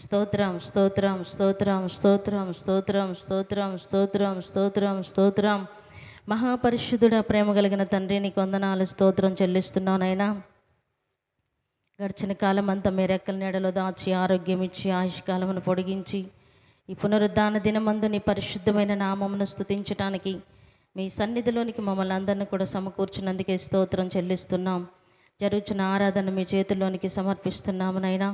స్తోత్రం స్తోత్రం స్తోత్రం స్తోత్రం స్తోత్రం స్తోత్రం స్తోత్రం స్తోత్రం స్తోత్రం. మహాపరిశుద్ధుడ ప్రేమ కలిగిన తండ్రి నీకు వందనాలు స్తోత్రం చెల్లిస్తున్నానైనా గడిచిన కాలం అంతా మీ రెక్కల నీడలో దాచి ఆరోగ్యం ఇచ్చి ఆయుష్కాలమును పొడిగించి ఈ పునరుద్ధాన దినమందు నీ పరిశుద్ధమైన నామమును స్థుతించడానికి మీ సన్నిధిలోనికి మమ్మల్ని అందరిని కూడా సమకూర్చినందుకే స్తోత్రం చెల్లిస్తున్నాం. జరుగుతున్న ఆరాధన మీ చేతుల్లోనికి సమర్పిస్తున్నాము నైనా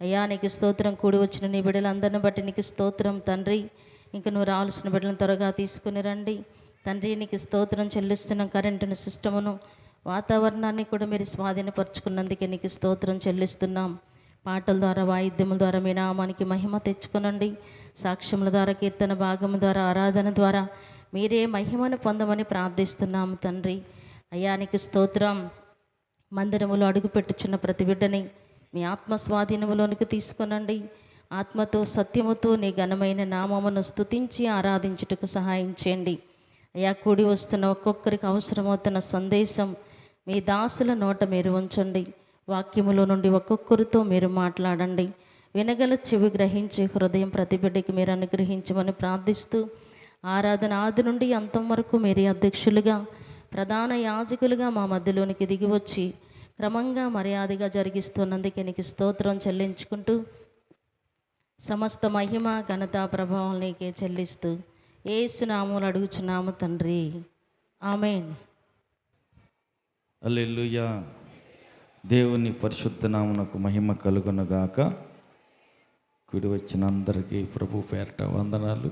అయ్యా నీకు స్తోత్రం కూడి వచ్చిన నీ బిడ్డలందరిని బట్టి నీకు స్తోత్రం తండ్రి. ఇంక నువ్వు రావాల్సిన బిడ్డలను త్వరగా తీసుకుని రండి. తండ్రి నీకు స్తోత్రం చెల్లిస్తున్నాం కరెంటును సిస్టమును వాతావరణాన్ని కూడా మీరు స్వాధీనపరుచుకున్నందుకే నీకు స్తోత్రం చెల్లిస్తున్నాం. పాటల ద్వారా వాయిద్యముల ద్వారా మీ నామానికి మహిమ తెచ్చుకునండి. సాక్ష్యముల ద్వారా కీర్తన భాగము ద్వారా ఆరాధన ద్వారా మీరే మహిమను పొందమని ప్రార్థిస్తున్నాము తండ్రి. అయ్యానికి స్తోత్రం. మందిరములో అడుగుపెట్టుచున్న ప్రతి బిడ్డని మీ ఆత్మ స్వాధీనములోనికి తీసుకొనండి. ఆత్మతో సత్యముతో నీ ఘనమైన నామమును స్తుతించి ఆరాధించుటకు సహాయం చేయండి. అయా కూడి వస్తున్న ఒక్కొక్కరికి అవసరమవుతున్న సందేశం మీ దాసుల నోట మీరు ఉంచండి. వాక్యములో నుండి ఒక్కొక్కరితో మీరు మాట్లాడండి. వినగల చెవి గ్రహించి హృదయం ప్రతిబిడ్డకి మీరు అనుగ్రహించమని ప్రార్థిస్తూ ఆరాధన ఆది నుండి అంతం వరకు మీరే అధ్యక్షులుగా ప్రధాన యాజకులుగా మా మధ్యలోనికి దిగి వచ్చి క్రమంగా మర్యాదగా జరిగిస్తున్నందుకే నీకు స్తోత్రం చెల్లించుకుంటూ సమస్త మహిమ ఘనత ప్రభావం నీకే చెల్లిస్తూ ఏసునాములు అడుగుచున్నాము తండ్రి. ఆమెన్. అల్లెలుయా దేవుని పరిశుద్ధ నామునకు మహిమ కలుగునుగాక. కుడి వచ్చిన అందరికీ ప్రభు పేరట వందనాలు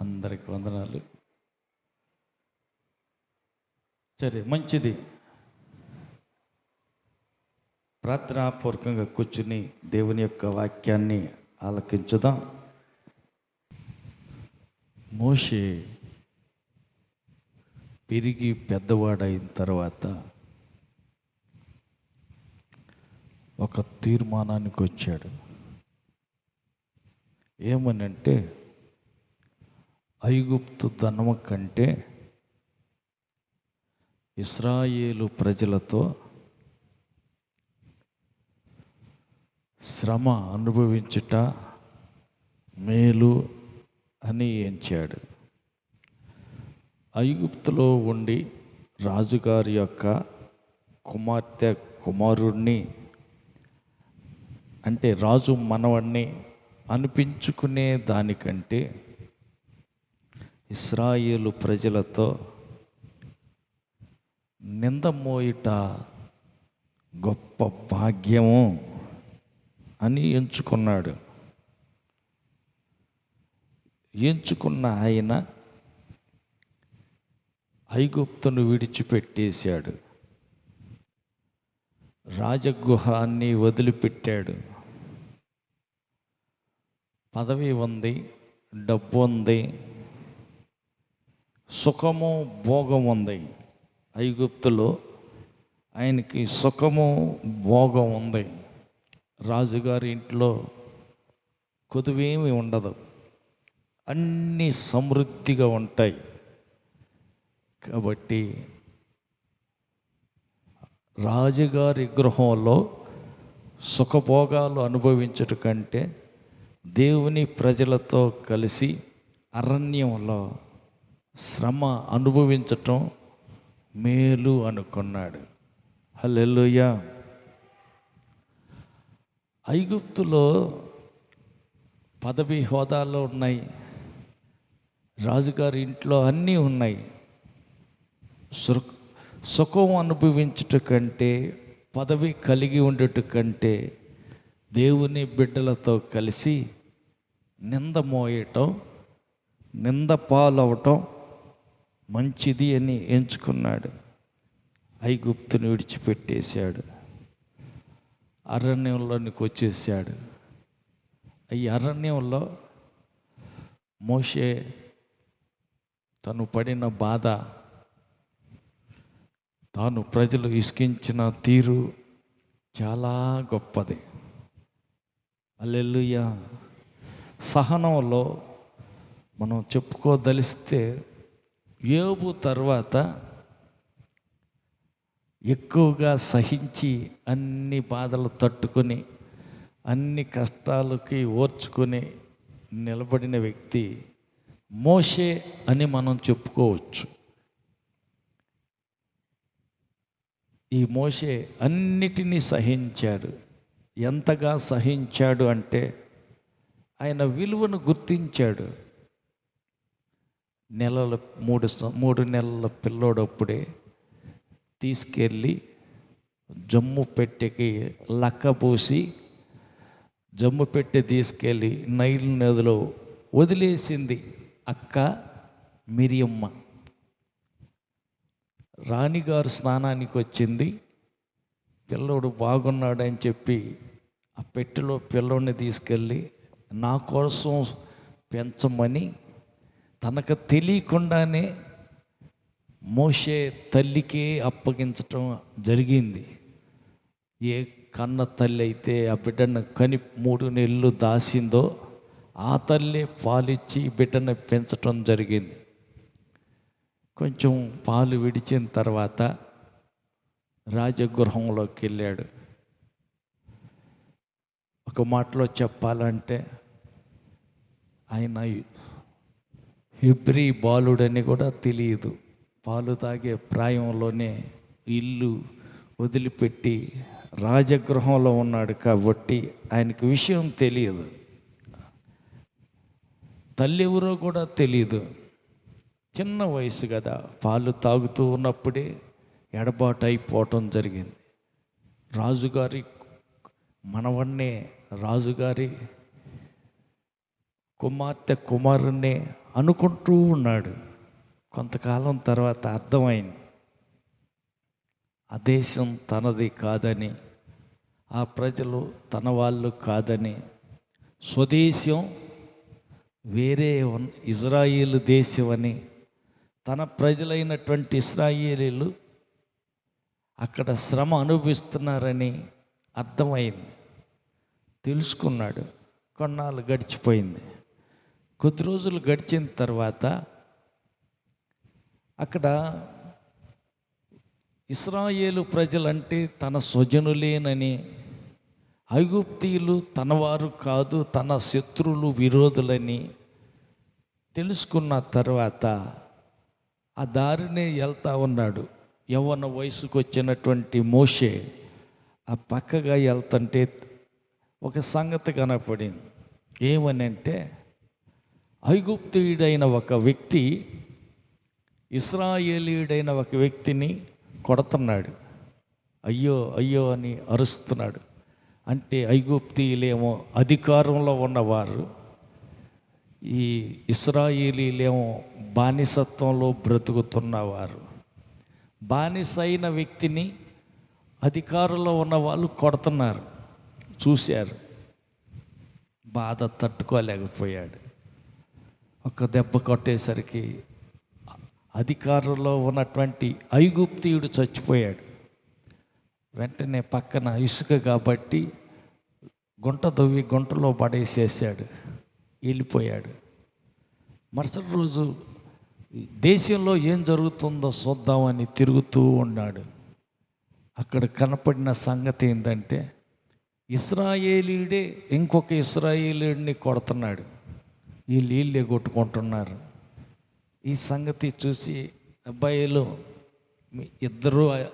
అందరికి వందనాలు. సరే మంచిది. ప్రార్థనాపూర్వకంగా కూర్చుని దేవుని యొక్క వాక్యాన్ని ఆలకించుదాం. మోషే పెరిగి పెద్దవాడైన తర్వాత ఒక తీర్మానానికి వచ్చాడు. ఏమనంటే ఐగుప్తు ధనము కంటే ఇస్రాయేలు ప్రజలతో శ్రమ అనుభవించుట మేలు అని ఎంచాడు. ఐగుప్తులో ఉండి రాజుగారి యొక్క కుమార్తె కుమారుణ్ణి అంటే రాజు మనవణ్ణి అనిపించుకునే దానికంటే ఇస్రాయేలు ప్రజలతో నింద మోయుట గొప్ప భాగ్యము. అని ఎంచుకున్నాడు. ఎంచుకున్న ఆయన ఐగుప్తును విడిచిపెట్టేశాడు. రాజగృహాన్ని వదిలిపెట్టాడు. పదవి ఉంది డబ్బు ఉంది సుఖము భోగం ఉంది. ఐగుప్తులో ఆయనకి సుఖము భోగం ఉంది. రాజుగారి ఇంట్లో కొదువేమి ఉండదు. అన్నీ సమృద్ధిగా ఉంటాయి. కాబట్టి రాజుగారి గృహంలో సుఖభోగాలు అనుభవించట కంటే దేవుని ప్రజలతో కలిసి అరణ్యంలో శ్రమ అనుభవించటం మేలు అనుకున్నాడు. హల్లెలూయా. ఐగుప్తులో పదవి హోదాలో ఉన్నాయి. రాజుగారి ఇంట్లో అన్నీ ఉన్నాయి. సుఖం అనుభవించుట కంటే పదవి కలిగి ఉండట కంటే దేవుని బిడ్డలతో కలిసి నింద మోయటం నింద పాలవటం మంచిది అని ఎంచుకున్నాడు. ఐగుప్తుని విడిచిపెట్టేశాడు. అరణ్యంలోనికి వచ్చేసాడు. ఈ అరణ్యంలో మోషే తను పడిన బాధ తాను ప్రజలు ఇసుకించిన తీరు చాలా గొప్పది. అల్లెల్లుయ సహనంలో మనం చెప్పుకోదలిస్తే ఏబు తర్వాత ఎక్కువగా సహించి అన్ని బాధలు తట్టుకొని అన్ని కష్టాలకి ఓర్చుకొని నిలబడిన వ్యక్తి మోషే అని మనం చెప్పుకోవచ్చు. ఈ మోషే అన్నిటినీ సహించాడు. ఎంతగా సహించాడు అంటే ఆయన విలువను గుర్తించాడు. నెలల మూడు మూడు నెలల పిల్లోడప్పుడే తీసుకెళ్ళి జమ్ము పెట్టెకి లక్కపూసి జమ్ము పెట్టె తీసుకెళ్ళి నైల్ నదిలో వదిలేసింది అక్క మిరియమ్మ. రాణిగారు స్నానానికి వచ్చింది. పిల్లోడు బాగున్నాడని చెప్పి ఆ పెట్టెలో పిల్లోడిని తీసుకెళ్ళి నా కోసం పెంచమని తనకు తెలియకుండానే మోషే తల్లికే అప్పగించటం జరిగింది. ఏ కన్న తల్లి అయితే ఆ బిడ్డను కని మూడు నెలలు దాసిందో ఆ తల్లి పాలిచ్చి బిడ్డను పెంచటం జరిగింది. కొంచెం పాలు విడిచిన తర్వాత రాజగృహంలోకి వెళ్ళాడు. ఒక మాటలో చెప్పాలంటే ఆయన హిబ్రి బాలుడని కూడా తెలియదు. పాలు తాగే ప్రాయంలోనే ఇల్లు వదిలిపెట్టి రాజగృహంలో ఉన్నాడు కాబట్టి ఆయనకి విషయం తెలియదు. తల్లి ఎవరో కూడా తెలియదు. చిన్న వయసు కదా. పాలు తాగుతూ ఉన్నప్పుడే ఎడబాటు అయిపోవటం జరిగింది. రాజుగారి మనవన్నే రాజుగారి కుమార్తె కుమారుణ్ణే అనుకుంటూ ఉన్నాడు. కొంతకాలం తర్వాత అర్థమైంది. ఆ దేశం తనది కాదని ఆ ప్రజలు తన వాళ్ళు కాదని స్వదేశం వేరే ఇజ్రాయిల్ దేశం అని తన ప్రజలైనటువంటి ఇస్రాయేలీలు అక్కడ శ్రమ అనుభవిస్తున్నారని అర్థమైంది. తెలుసుకున్నాడు. కొన్నాళ్ళు గడిచిపోయింది. కొద్ది రోజులు గడిచిన తర్వాత అక్కడ ఇస్రాయేలు ప్రజలంటే తన స్వజనులేనని ఐగుప్తీయులు తనవారు కాదు తన శత్రువులు విరోధులని తెలుసుకున్న తర్వాత ఆ దారినే వెళ్తా ఉన్నాడు. యవ్వన వయసుకు వచ్చినటువంటి మోషే ఆ పక్కగా వెళ్తుంటే ఒక సంగతి కనపడింది. ఏమనంటే ఐగుప్తీయుడైన ఒక వ్యక్తి ఇస్రాయేలీయుడైన ఒక వ్యక్తిని కొడుతున్నాడు. అయ్యో అయ్యో అని అరుస్తున్నాడు. అంటే ఐగుప్తీయులేమో అధికారంలో ఉన్నవారు ఈ ఇస్రాయేలీలేమో బానిసత్వంలో బ్రతుకుతున్నవారు. బానిస అయిన వ్యక్తిని అధికారంలో ఉన్న వాళ్ళు కొడుతున్నారు. చూశారు. బాధ తట్టుకోలేకపోయాడు. ఒక దెబ్బ కొట్టేసరికి అధికారంలో ఉన్నటువంటి ఐగుప్తీయుడు చచ్చిపోయాడు. వెంటనే పక్కన ఇసుక కాబట్టి గుంట దవ్వి గుంటలో పడేసేసాడు. వెళ్ళిపోయాడు. మరుసటి రోజు దేశంలో ఏం జరుగుతుందో చూద్దామని తిరుగుతూ ఉన్నాడు. అక్కడ కనపడిన సంగతి ఏంటంటే ఇస్రాయేలీడే ఇంకొక ఇస్రాయేలీడిని కొడుతున్నాడు. ఈ వీళ్ళే కొట్టుకుంటున్నారు. ఈ సంగతి చూసి అబ్బాయిలు మీ ఇద్దరు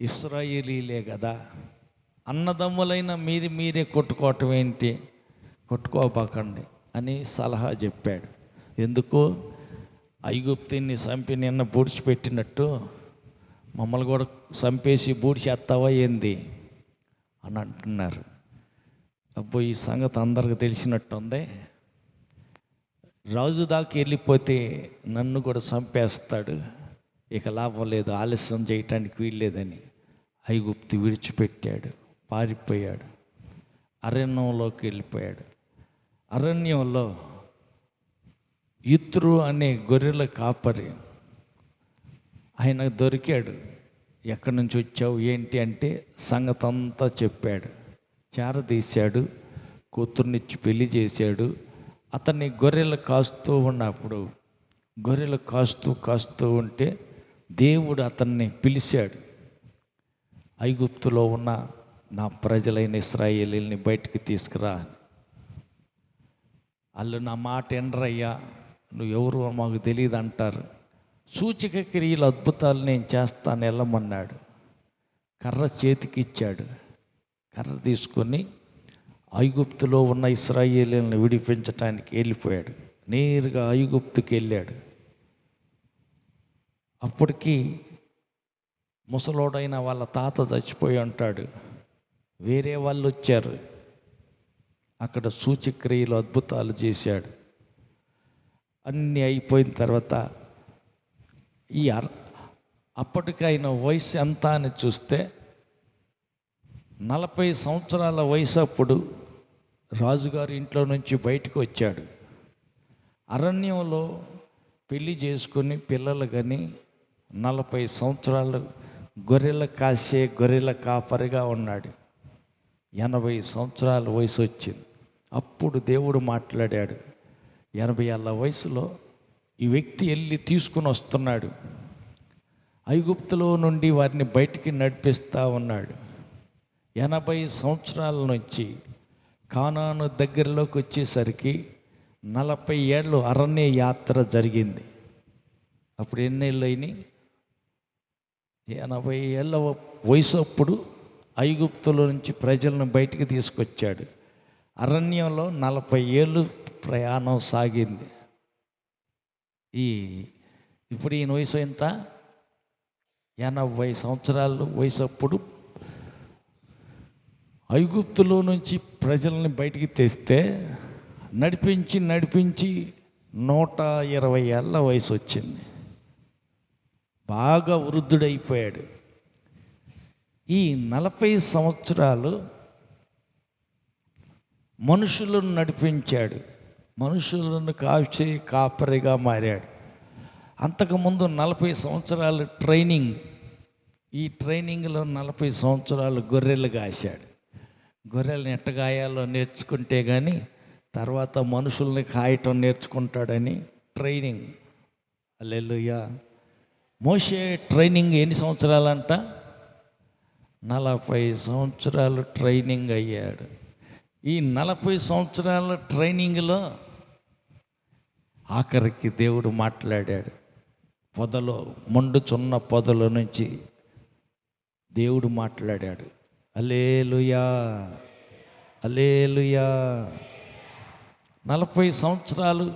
ఇస్రాయేలీలే కదా. అన్నదమ్ములైన మీరు మీరే కొట్టుకోవటం ఏంటి? కొట్టుకోబాకండి అని సలహా చెప్పాడు. ఎందుకు? ఐగుప్తిని చంపి నిన్న పూడ్చిపెట్టినట్టు మమ్మల్ని కూడా చంపేసి బూడ్చేస్తావా ఏంది? అని అంటున్నారు. అబ్బో ఈ సంగతి అందరికి తెలిసినట్టుంది. రాజు దాకా వెళ్ళిపోతే నన్ను కూడా చంపేస్తాడు. ఇక లాభం లేదు ఆలస్యం చేయటానికి వీల్లేదని ఐగుప్తి విడిచిపెట్టాడు పారిపోయాడు అరణ్యంలోకి వెళ్ళిపోయాడు. అరణ్యంలో ఇత్రు అనే గొర్రెల కాపరి ఆయన దొరికాడు. ఎక్కడి నుంచి వచ్చావు ఏంటి అంటే సంగతంతా చెప్పాడు. చేరదీశాడు కూతుర్నిచ్చి పెళ్ళి చేశాడు అతన్ని గొర్రెలు కాస్తూ ఉన్నప్పుడు గొర్రెలు కాస్తూ కాస్తూ ఉంటే దేవుడు అతన్ని పిలిచాడు. ఐగుప్తులో ఉన్న నా ప్రజలైన ఇస్రాయేలీని బయటికి తీసుకురా. వాళ్ళు నా మాట ఎండ్రయ్యా నువ్వు ఎవరు మాకు తెలియదు అంటారు సూచిక క్రియలు అద్భుతాలు నేను చేస్తాను వెళ్ళమన్నాడు. కర్ర చేతికి ఇచ్చాడు. కర్ర తీసుకొని ఐగుప్తులో ఉన్న ఇస్రాయేలీలను విడిపించటానికి వెళ్ళిపోయాడు. నేరుగా ఐగుప్తుకి వెళ్ళాడు. అప్పటికి ముసలోడైన వాళ్ళ తాత చచ్చిపోయి ఉంటాడు. వేరే వాళ్ళు వచ్చారు. అక్కడ సూచక్రియలు అద్భుతాలు చేశాడు. అన్నీ అయిపోయిన తర్వాత ఈ అర్ అప్పటికైన వయసు ఎంత అని చూస్తే నలభై సంవత్సరాల వయసు అప్పుడు రాజుగారి ఇంట్లో నుంచి బయటకు వచ్చాడు. అరణ్యంలో పెళ్ళి చేసుకుని పిల్లలు కానీ నలభై సంవత్సరాలు గొర్రెల కాసే గొర్రెల కాపరిగా ఉన్నాడు. ఎనభై సంవత్సరాల వయసు వచ్చింది. అప్పుడు దేవుడు మాట్లాడాడు ఎనభై ఏళ్ళ వయసులో ఈ వ్యక్తి వెళ్ళి తీసుకుని వస్తున్నాడు. ఐగుప్తులో నుండి వారిని బయటికి నడిపిస్తూ ఉన్నాడు. ఎనభై సంవత్సరాల నుంచి కానాను దగ్గరలోకి వచ్చేసరికి నలభై ఏళ్ళు అరణ్య యాత్ర జరిగింది. అప్పుడు ఎన్నేళ్ళు అయినాయి? ఎనభై ఏళ్ళ వయసు అప్పుడు ఐగుప్తుల నుంచి ప్రజలను బయటికి తీసుకొచ్చాడు. అరణ్యంలో నలభై ఏళ్ళు ప్రయాణం సాగింది. ఈ ఇప్పుడు ఈయన వయసు ఎంత? ఎనభై సంవత్సరాలు వయసు అప్పుడు ఐగుప్తులో నుంచి ప్రజల్ని బయటికి తెస్తే నడిపించి నడిపించి నూట ఇరవై ఏళ్ళ వయసు వచ్చింది. బాగా వృద్ధుడైపోయాడు. ఈ నలభై సంవత్సరాలు మనుషులను నడిపించాడు. మనుషులను కాచి కాపరిగా మారాడు. అంతకుముందు నలభై సంవత్సరాలు ట్రైనింగ్ ఈ ట్రైనింగ్లో నలభై సంవత్సరాలు గొర్రెలు కాశాడు. గొర్రెలను ఎట్టగాయాలో నేర్చుకుంటే కానీ తర్వాత మనుషుల్ని కాయటం నేర్చుకుంటాడని ట్రైనింగ్. అల్లెలుయ్యా మోసే ట్రైనింగ్ ఎన్ని సంవత్సరాలంట? నలభై సంవత్సరాలు ట్రైనింగ్ అయ్యాడు. ఈ నలభై సంవత్సరాల ట్రైనింగ్లో ఆఖరికి దేవుడు మాట్లాడాడు. పొదలో మండుచున్న పొదల నుంచి దేవుడు మాట్లాడాడు. అలేలుయా అలేలుయా నలభై సంవత్సరాలు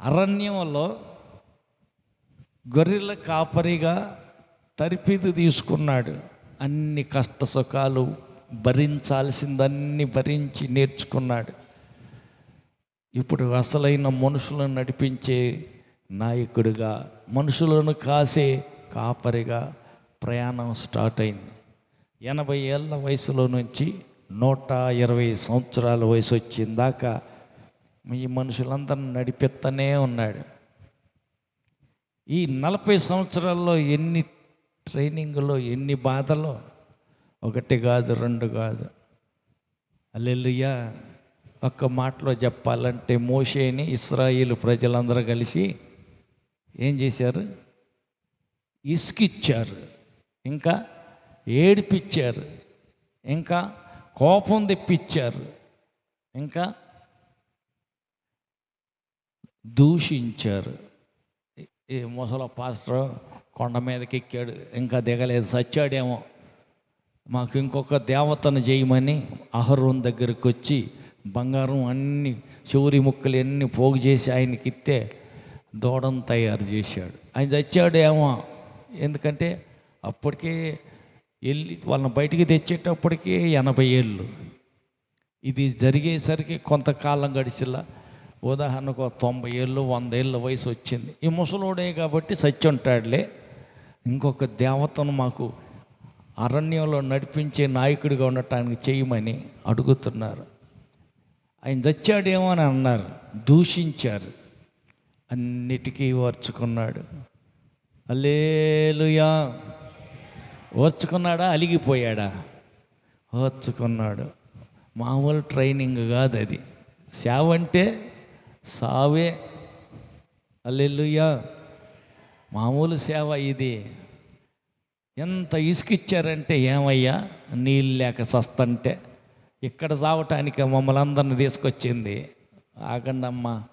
అరణ్యంలో గొర్రెల కాపరిగా తరిపిది తీసుకున్నాడు. అన్ని కష్ట సుఖాలు భరించాల్సిందన్నీ భరించి నేర్చుకున్నాడు. ఇప్పుడు అసలైన మనుషులను నడిపించే నాయకుడిగా మనుషులను కాసే కాపరిగా ప్రయాణం స్టార్ట్ అయింది. ఎనభై ఏళ్ళ వయసులో నుంచి నూట ఇరవై సంవత్సరాల వయసు వచ్చిందాక ఈ మనుషులందరిని నడిపిస్తూనే ఉన్నాడు. ఈ నలభై సంవత్సరాల్లో ఎన్ని ట్రైనింగ్లో ఎన్ని బాధలో? ఒకటి కాదు రెండు కాదు. అల్లెలుయ్యా ఒక్క మాటలో చెప్పాలంటే మోషేని ఇస్రాయిల్ ప్రజలందరూ కలిసి ఏం చేశారు? ఇసుకిచ్చారు. ఇంకా ఏడిపించారు. ఇంకా కోపం తెప్పించారు. ఇంకా దూషించారు. ఈ ముసల పాస్టర్ కొండ మీదకి ఎక్కాడు. ఇంకా దిగలేదు. సచ్చాడేమో. మాకు ఇంకొక దేవతను చేయమని అహరోన్ దగ్గరికి వచ్చి బంగారం అన్ని చౌరి ముక్కలు అన్ని పోగు చేసి ఆయనకి ఇస్తే దూడను తయారు చేశాడు. ఆయన చచ్చాడేమో. ఎందుకంటే అప్పటికే వెళ్ళి వాళ్ళని బయటికి తెచ్చేటప్పటికే ఎనభై ఏళ్ళు. ఇది జరిగేసరికి కొంతకాలం గడిచిలా ఉదాహరణకు తొంభై ఏళ్ళు వంద ఏళ్ళ వయసు వచ్చింది. ఈ ముసలోడే కాబట్టి సత్యం ఉంటాడులే ఇంకొక దేవతను మాకు అరణ్యంలో నడిపించే నాయకుడిగా ఉండటానికి చేయమని అడుగుతున్నారు. ఆయన చచ్చాడేమో అని అన్నారు. దూషించారు. అన్నిటికీ ఓర్చుకున్నాడు. అల్లేలుయా ఓర్చుకున్నాడా? అలిగిపోయాడా? ఓర్చుకున్నాడు. మామూలు ట్రైనింగ్ కాదు అది. సేవ అంటే సావే. అల్లెల్లుయ్యా మామూలు సేవ ఇది. ఎంత ఇసుకిచ్చారంటే ఏమయ్యా? నీళ్ళు లేక సస్తంటే. ఇక్కడ చావటానికి మమ్మల్ని అందరిని తీసుకొచ్చింది. ఆగండమ్మా.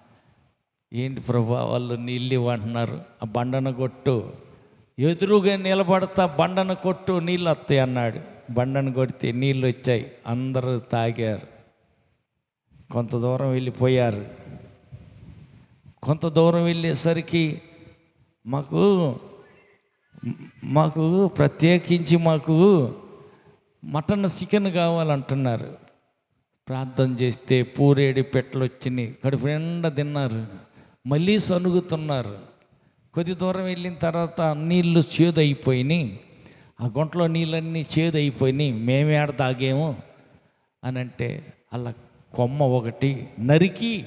ఏంటి ప్రభా వాళ్ళు నీళ్ళు ఇవ్వంటున్నారు? ఆ బండను కొట్టు. ఎదురుగా నిలబడతా బండను కొట్టు నీళ్ళు వస్తాయి అన్నాడు. బండను కొడితే నీళ్ళు వచ్చాయి అందరూ తాగారు. కొంత దూరం వెళ్ళిపోయారు. కొంత దూరం వెళ్ళేసరికి మాకు మాకు ప్రత్యేకించి మాకు మటన్ చికెన్ కావాలంటున్నారు. ప్రార్థన చేస్తే పూరేడి పెట్టలు వచ్చినాయి కడుపు నిండా తిన్నారు. మళ్ళీ సనుగుతున్నారు. కొద్ది దూరం వెళ్ళిన తర్వాత నీళ్ళు చేదైపోయినాయి ఆ గుంటలో నీళ్ళన్నీ చేదైపోయినాయి మేమే ఆడ తాగేము? అని అంటే అలా కొమ్మ ఒకటి నరికి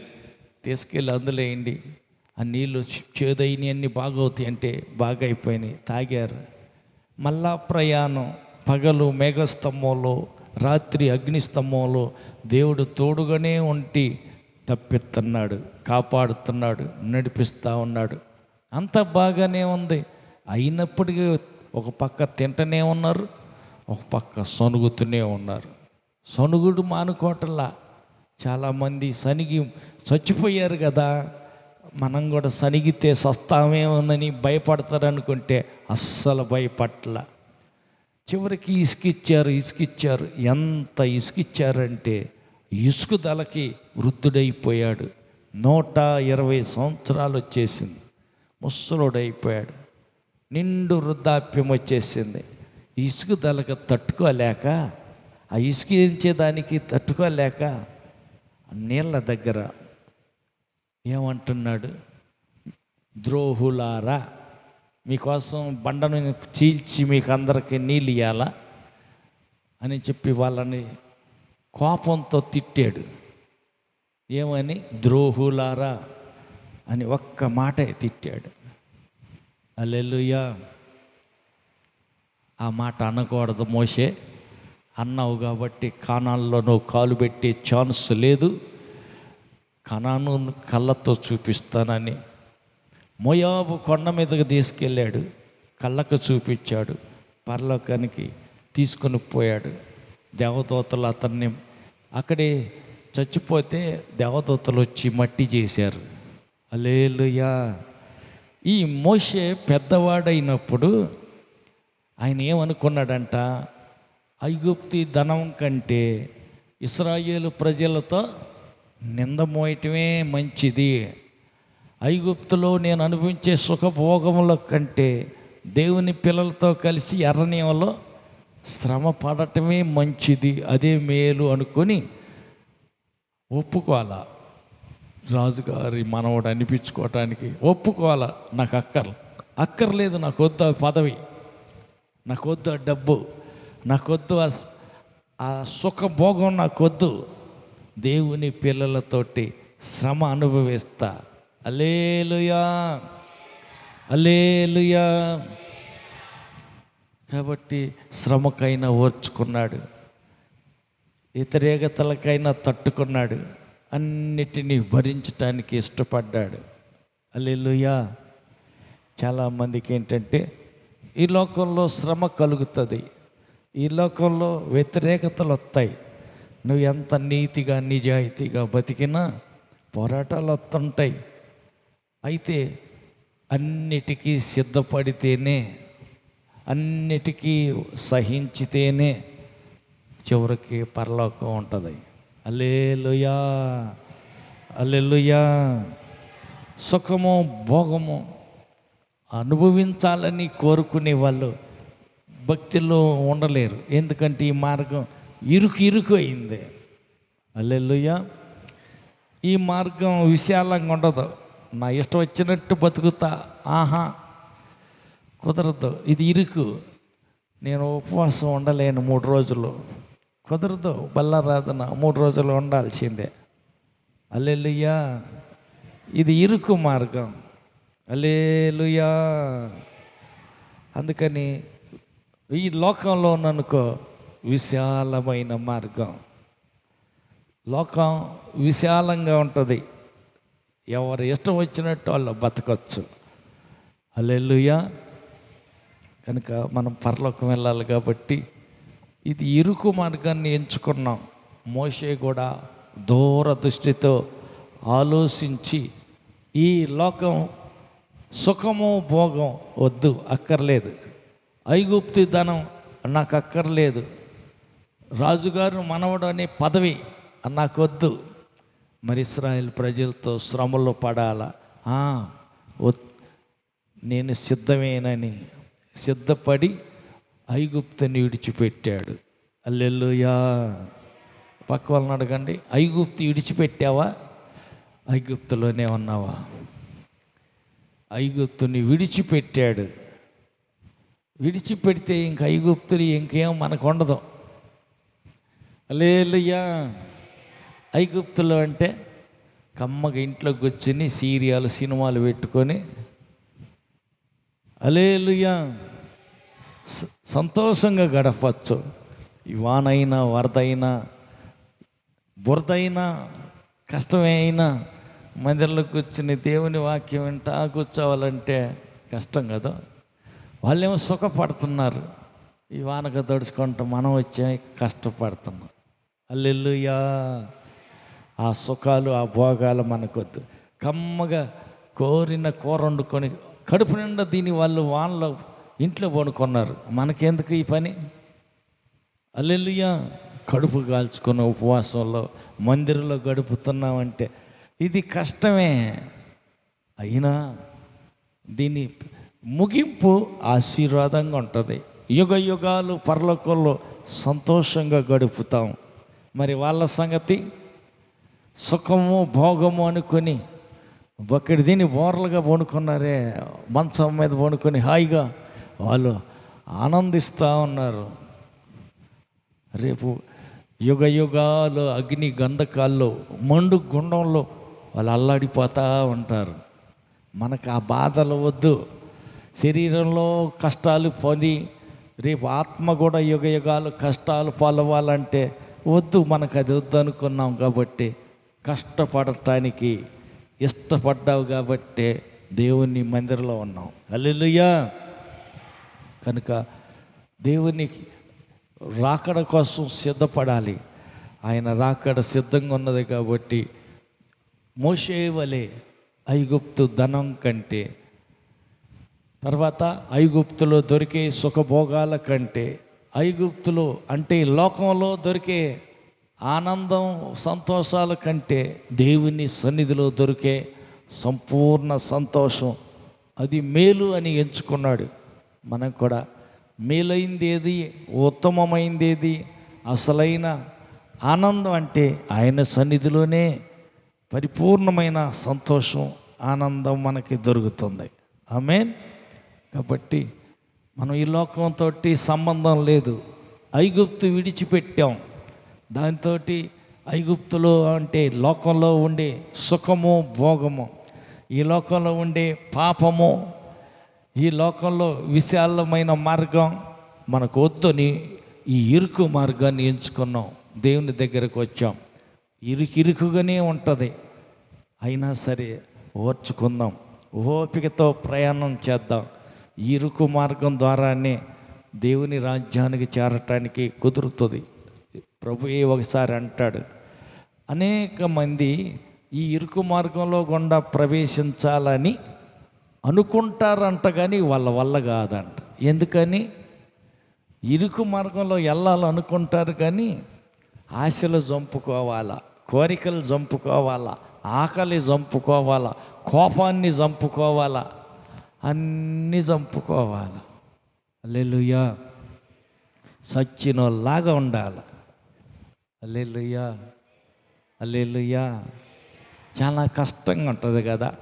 తీసుకెళ్ళి అందులో వేయండి. ఆ నీళ్ళు చేదైనవి అన్నీ బాగవుతాయి అంటే బాగా అయిపోయినాయి తాగారు. మళ్ళా ప్రయాణం. పగలు మేఘస్తంభంలో రాత్రి అగ్నిస్తంభంలో దేవుడు తోడుగానే ఉండి తప్పిస్తున్నాడు కాపాడుతున్నాడు నడిపిస్తూ ఉన్నాడు. అంత బాగానే ఉంది. అయినప్పటికీ ఒక పక్క తింటనే ఉన్నారు ఒక పక్క సనుగుతూనే ఉన్నారు. సొనుగుడు మానుకోటలా చాలామంది సనిగి చచ్చిపోయారు కదా మనం కూడా సనిగితే సస్తామేమోనని భయపడతారు అనుకుంటే అస్సలు భయపట్ల. చివరికి ఇసుకిచ్చారు ఇసుకిచ్చారు. ఎంత ఇసుకిచ్చారంటే ఇసుకుదలకి వృద్ధుడైపోయాడు. నూట ఇరవై సంవత్సరాలు వచ్చేసింది ముసలుడైపోయాడు నిండు వృద్ధాప్యం వచ్చేసింది. ఇసుకుదలకి తట్టుకోలేక ఆ ఇసుకించేదానికి తట్టుకోలేక నీళ్ళ దగ్గర ఏమంటున్నాడు? ద్రోహులారా మీకోసం బండను చీల్చి మీకు అందరికీ నీళ్ళు ఇవ్వాలా అని చెప్పి వాళ్ళని కోపంతో తిట్టాడు. ఏమని? ద్రోహులారా అని ఒక్క మాట తిట్టాడు. అల్లెలుయ్యా. ఆ మాట అనకూడదు మోసే అన్నావు కాబట్టి కానాల్లో నువ్వు కాలు పెట్టే ఛాన్స్ లేదు. కణాను కళ్ళతో చూపిస్తానని. మోయాబు కొండ మీదకు తీసుకెళ్ళాడు. కళ్ళకు చూపించాడు. పరలోకానికి తీసుకొని పోయాడు. దేవదూతలు అతన్ని అక్కడే చచ్చిపోతే దేవదూతలు వచ్చి మట్టి చేశారు. అలేలుయా ఈ మోషే పెద్దవాడైనప్పుడు ఆయన ఏమనుకున్నాడంట ఐగుప్తి ధనం కంటే ఇస్రాయేలు ప్రజలతో నింద మోయటమే మంచిది. ఐగుప్తులో నేను అనుభవించే సుఖభోగముల కంటే దేవుని పిల్లలతో కలిసి ఎర్రనీయంలో శ్రమ పడటమే మంచిది. అదే మేలు అనుకొని ఒప్పుకోవాలా? రాజుగారి మనవడు అనిపించుకోవటానికి ఒప్పుకోవాలా? నాకు అక్కర్ అక్కర్లేదు నాకు వద్దు ఆ పదవి. నాకు వద్దు ఆ డబ్బు. నాకు వద్దు ఆ ఆ సుఖభోగం నాకు వద్దు. దేవుని పిల్లలతోటి శ్రమ అనుభవిస్తా. అలేలుయా అలేలుయా కాబట్టి శ్రమకైనా ఓర్చుకున్నాడు. వ్యతిరేకతలకైనా తట్టుకున్నాడు. అన్నిటినీ భరించటానికి ఇష్టపడ్డాడు. అల్లెలుయా చాలామందికి ఏంటంటే ఈ లోకంలో శ్రమ కలుగుతుంది. ఈ లోకంలో వ్యతిరేకతలు వస్తాయి నువ్వు ఎంత నీతిగా నిజాయితీగా బతికినా పోరాటాలు వస్తుంటాయి అయితే అన్నిటికీ సిద్ధపడితేనే అన్నిటికీ సహించితేనే చివరికి పరలోకం ఉంటుంది. అల్లేలుయా అల్లెలుయా సుఖము భోగము అనుభవించాలని కోరుకునే వాళ్ళు భక్తిలో ఉండలేరు. ఎందుకంటే ఈ మార్గం ఇరుకు ఇరుకు అయింది. అల్లెలుయా ఈ మార్గం విశాలంగా ఉండదు. నా ఇష్టం వచ్చినట్టు బతుకుతా. ఆహా. కుదరదు. ఇది ఇరుకు. నేను ఉపవాసం ఉండలేను మూడు రోజులు. కుదరదు బల్లారాధన మూడు రోజులు ఉండాల్సిందే. అల్లెలుయ్యా ఇది ఇరుకు మార్గం. అలేలుయా అందుకని ఈ లోకంలో ఉన్ననుకో విశాలమైన మార్గం. లోకం విశాలంగా ఉంటుంది. ఎవరు ఇష్టం వచ్చినట్టు వాళ్ళు బతకచ్చు. అల్లెలుయా కనుక మనం పరలోకం వెళ్ళాలి కాబట్టి ఇది ఇరుకు మార్గాన్ని ఎంచుకున్నాం. మోషే కూడా దూరదృష్టితో ఆలోచించి ఈ లోకం సుఖము భోగం వద్దు అక్కర్లేదు. ఐగుప్తి ధనం నాకు అక్కర్లేదు. రాజుగారు మనవడు అనే పదవి నాకు వద్దు. మరి ఇస్రాయేల్ ప్రజలతో శ్రమలో పడాలా. నేను సిద్ధమేనని సిద్ధపడి ఐగుప్తుని విడిచిపెట్టాడు. అల్లెల్లుయా పక్క వాళ్ళని అడగండి. ఐగుప్తు విడిచిపెట్టావా? ఐగుప్తులోనే ఉన్నావా? ఐగుప్తుని విడిచిపెట్టాడు. విడిచిపెడితే ఇంక ఐగుప్తులు ఇంకేం మనకు ఉండదు. అలేలుయ్యా ఐగుప్తులు అంటే కమ్మగా ఇంట్లో కూర్చుని సీరియాలు సినిమాలు పెట్టుకొని. అలేలుయ్యా సంతోషంగా గడపచ్చు. ఈ వానైనా వరదైనా బురదైనా కష్టమే అయినా మందిరంలో కూర్చుని దేవుని వాక్యం వింటా కూర్చోవాలంటే కష్టం కదా. వాళ్ళేమో సుఖపడుతున్నారు. ఈ వానకు దడుచుకుంటూ మనం వచ్చే కష్టపడుతున్నాం. అల్లెల్లుయా ఆ సుఖాలు ఆ భోగాలు మనకొద్దు. కమ్మగా కోరిన కూర వండుకొని కడుపు నిండా దీని వాళ్ళు వానలో ఇంట్లో పడుకున్నారు మనకెందుకు ఈ పని? అల్లెలుయ్యా. కడుపు కాల్చుకున్న ఉపవాసంలో మందిరంలో గడుపుతున్నామంటే ఇది కష్టమే. అయినా దీని ముగింపు ఆశీర్వాదంగా ఉంటుంది. యుగ యుగాలు పరలోకంలో సంతోషంగా గడుపుతాం. మరి వాళ్ళ సంగతి? సుఖము భోగము అనుకొని ఒకటి దీన్ని బోర్లుగా పడుకున్నారే మంచం మీద పడుకొని హాయిగా వాళ్ళు ఆనందిస్తూ ఉన్నారు. రేపు యుగ యుగాలు అగ్ని గంధకాల్లో మండు గుండంలో వాళ్ళు అల్లాడిపోతూ ఉంటారు. మనకు ఆ బాధలు వద్దు. శరీరంలో కష్టాలు పని రేపు ఆత్మ కూడా యుగ యుగాలు కష్టాలు పొలవాలంటే వద్దు మనకు అది వద్దు అనుకున్నాం కాబట్టి కష్టపడటానికి ఇష్టపడ్డావు కాబట్టి దేవుని మందిరంలో ఉన్నాం. అల్లెలుయ్యా కనుక దేవుని రాకడ కోసం సిద్ధపడాలి. ఆయన రాకడ సిద్ధంగా ఉన్నది కాబట్టి మోషే వలె ఐగుప్తు ధనం కంటే తర్వాత ఐగుప్తులో దొరికే సుఖభోగాల కంటే ఐగుప్తులో అంటే లోకంలో దొరికే ఆనందం సంతోషాల కంటే దేవుని సన్నిధిలో దొరికే సంపూర్ణ సంతోషం అది మేలు అని ఎంచుకున్నాడు. మనకు కూడా మేలైంది ఏది ఉత్తమమైంది ఏది అసలైన ఆనందం అంటే ఆయన సన్నిధిలోనే పరిపూర్ణమైన సంతోషం ఆనందం మనకి దొరుకుతుంది. ఆమెన్. కాబట్టి మనం ఈ లోకంతో సంబంధం లేదు. ఐగుప్తు విడిచిపెట్టాం. దాంతో ఐగుప్తులో అంటే లోకంలో ఉండే సుఖము భోగము. ఈ లోకంలో ఉండే పాపము ఈ లోకంలో విశాలమైన మార్గం మనకు వద్దని ఈ ఇరుకు మార్గాన్ని ఎంచుకున్నాం. దేవుని దగ్గరకు వచ్చాం. ఇరుకు ఇరుకుగానే ఉంటుంది. అయినా సరే ఓర్చుకుందాం. ఓపికతో ప్రయాణం చేద్దాం. ఈ ఇరుకు మార్గం ద్వారానే దేవుని రాజ్యానికి చేరటానికి కుదురుతుంది. ప్రభుయే ఒకసారి అంటాడు అనేక మంది ఈ ఇరుకు మార్గంలో గుండా ప్రవేశించాలని అనుకుంటారంట కానీ వాళ్ళ వల్ల కాదంట. ఎందుకని? ఇరుకు మార్గంలో వెళ్ళాలనుకుంటారు కానీ ఆశలు చంపుకోవాలా కోరికలు చంపుకోవాలా ఆకలి చంపుకోవాలా కోపాన్ని చంపుకోవాలా అన్నీ చంపుకోవాలా అల్లెలుయ్యా సచ్చినోళ్ళలాగా ఉండాలి. అల్లెలుయ్యా అల్లెలుయ్యా చాలా కష్టంగా ఉంటుంది కదా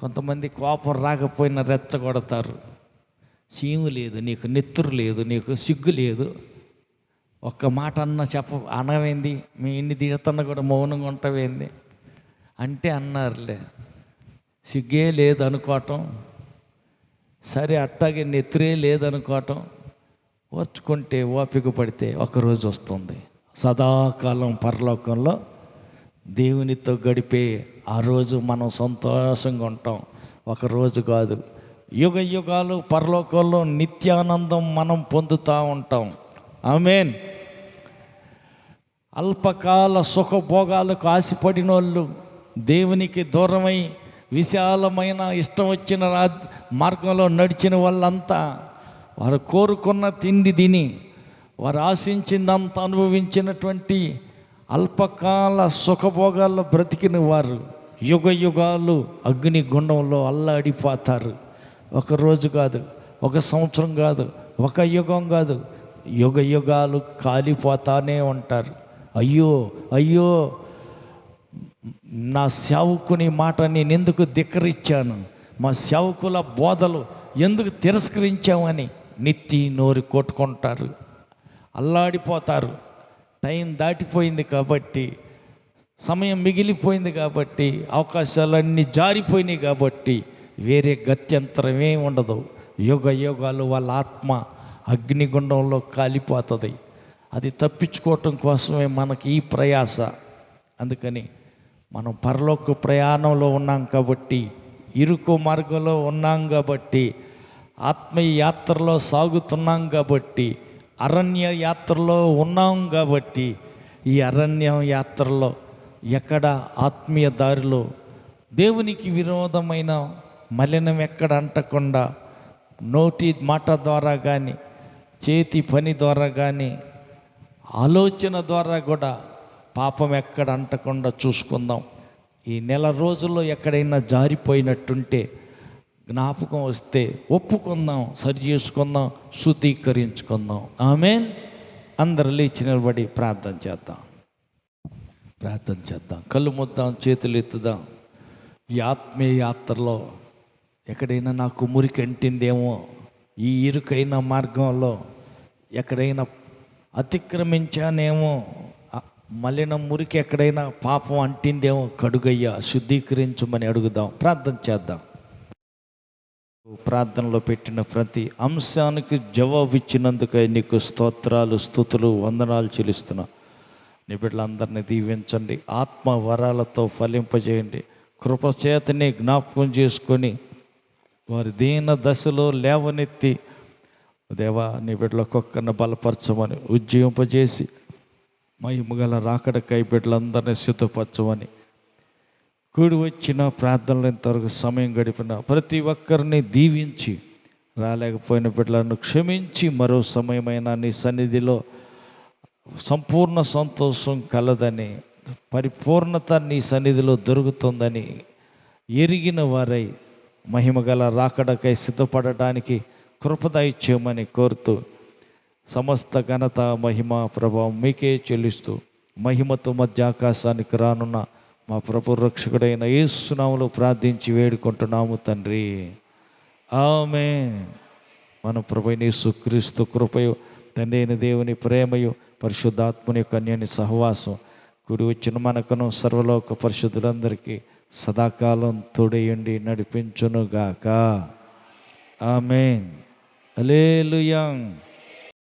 కొంతమంది కోపం రాకపోయినా రెచ్చగొడతారు. సీము లేదు నీకు నెత్తురు లేదు నీకు సిగ్గు లేదు. ఒక్క మాట అన్న చెప్ప అనవేంది? మీ ఇన్ని దిగుతున్నా కూడా మౌనంగా ఉంటావేంది? అంటే అన్నారులే సిగ్గే లేదు అనుకోవటం సరే అట్టాగే నెత్తురే లేదనుకోవటం ఓర్చుకుంటే ఓపిక పడితే ఒకరోజు వస్తుంది. సదాకాలం పరలోకంలో దేవునితో గడిపే ఆ రోజు మనం సంతోషంగా ఉంటాం. ఒక రోజు కాదు. యుగ యుగాలు పరలోకంలో నిత్యానందం మనం పొందుతూ ఉంటాం. ఆమెన్. అల్పకాల సుఖభోగాలకు ఆశపడిన వాళ్ళు దేవునికి దూరమై విశాలమైన ఇష్టం వచ్చిన రా మార్గంలో నడిచిన వాళ్ళంతా వారు కోరుకున్న తిండి తిని వారు ఆశించిందంతా అనుభవించినటువంటి అల్పకాల సుఖభోగాల్లో బ్రతికిన వారు. యుగ యుగాలు అగ్ని గుండంలో అల్లాడిపోతారు. ఒక రోజు కాదు ఒక సంవత్సరం కాదు ఒక యుగం కాదు. యుగ యుగాలు కాలిపోతానే ఉంటారు. అయ్యో అయ్యో నా సేవకుని మాట నేను ఎందుకు ధిక్కరించాను మా సేవకుల బోధలు ఎందుకు తిరస్కరించామని నెత్తి నోరు కొట్టుకుంటారు. అల్లాడిపోతారు. టైం దాటిపోయింది కాబట్టి సమయం మిగిలిపోయింది కాబట్టి అవకాశాలన్నీ జారిపోయినాయి కాబట్టి వేరే గత్యంతరమే ఉండదు. యుగ యుగాలు వాళ్ళ ఆత్మ అగ్నిగుండంలో కాలిపోతుంది. అది తప్పించుకోవటం కోసమే మనకి ఈ ప్రయాస. అందుకని మనం పరలోక ప్రయాణంలో ఉన్నాం కాబట్టి ఇరుకు మార్గంలో ఉన్నాం కాబట్టి ఆత్మీయ యాత్రలో సాగుతున్నాం కాబట్టి అరణ్య యాత్రలో ఉన్నాం కాబట్టి ఈ అరణ్య యాత్రలో ఎక్కడ ఆత్మీయ దారిలో దేవునికి విరోధమైన మలినం ఎక్కడ అంటకుండా నోటి మాట ద్వారా కానీ చేతి పని ద్వారా కానీ ఆలోచన ద్వారా కూడా పాపం ఎక్కడ అంటకుండా చూసుకుందాం. ఈ నెల రోజుల్లో ఎక్కడైనా జారిపోయినట్టుంటే జ్ఞాపకం వస్తే ఒప్పుకుందాం సరి చేసుకుందాం శుద్ధీకరించుకుందాం. ఆమె అందరు లేచి నిలబడి ప్రార్థన చేద్దాం. ప్రార్థన చేద్దాం. కళ్ళు ముద్దాం చేతులు ఎత్తుదాం. ఈ ఆత్మీయ యాత్రలో ఎక్కడైనా నాకు మురికి అంటిందేమో ఈ ఇరుకైన మార్గంలో ఎక్కడైనా అతిక్రమించానేమో మలిన మురికి ఎక్కడైనా పాపం అంటిందేమో కడుగయ్యా శుద్ధీకరించమని అడుగుదాం. ప్రార్థన చేద్దాం. ప్రార్థనలో పెట్టిన ప్రతి అంశానికి జవాబు ఇచ్చినందుకై నీకు స్తోత్రాలు స్థుతులు వందనాలు చెల్లిస్తున్నాను నీ బిడ్డలందరినీ దీవించండి. ఆత్మ వరాలతో ఫలింపజేయండి. కృపచేతని జ్ఞాపకం చేసుకొని వారి దీన దశలో లేవనెత్తి దేవా నీ బిడ్డల కుక్కను బలపరచమని ఉజ్జీవింపజేసి మహిమగల రాకడకై బిడ్డలందరినీ సిద్ధపరచమని కూడి వచ్చిన ప్రార్థనలు ఇంతవరకు సమయం గడిపిన ప్రతి ఒక్కరిని దీవించి రాలేకపోయిన బిడ్డలను క్షమించి మరో సమయమైన నీ సన్నిధిలో సంపూర్ణ సంతోషం కలదని పరిపూర్ణత నీ సన్నిధిలో దొరుకుతుందని ఎరిగిన వారై మహిమగల రాకడకై సిద్ధపడటానికి కృపద కోరుతూ సమస్త ఘనత మహిమ ప్రభావం మీకే చెల్లిస్తూ మహిమతో మధ్య ఆకాశానికి రానున్న మా ప్రభు రక్షకుడైన యేసునాములో ప్రార్థించి వేడుకుంటున్నాము తండ్రి. ఆమె మన ప్రభు సుక్రీస్తు కృపయు తండ్రి అయిన దేవుని ప్రేమయు పరిశుద్ధాత్మని యొక్క అన్యోని సహవాసం. కుడి వచ్చిన మనకును సర్వలోక పరిశుద్ధులందరికీ సదాకాలం తోడేయండి నడిపించునుగాక. ఆమెన్. అలేలుయాంగ్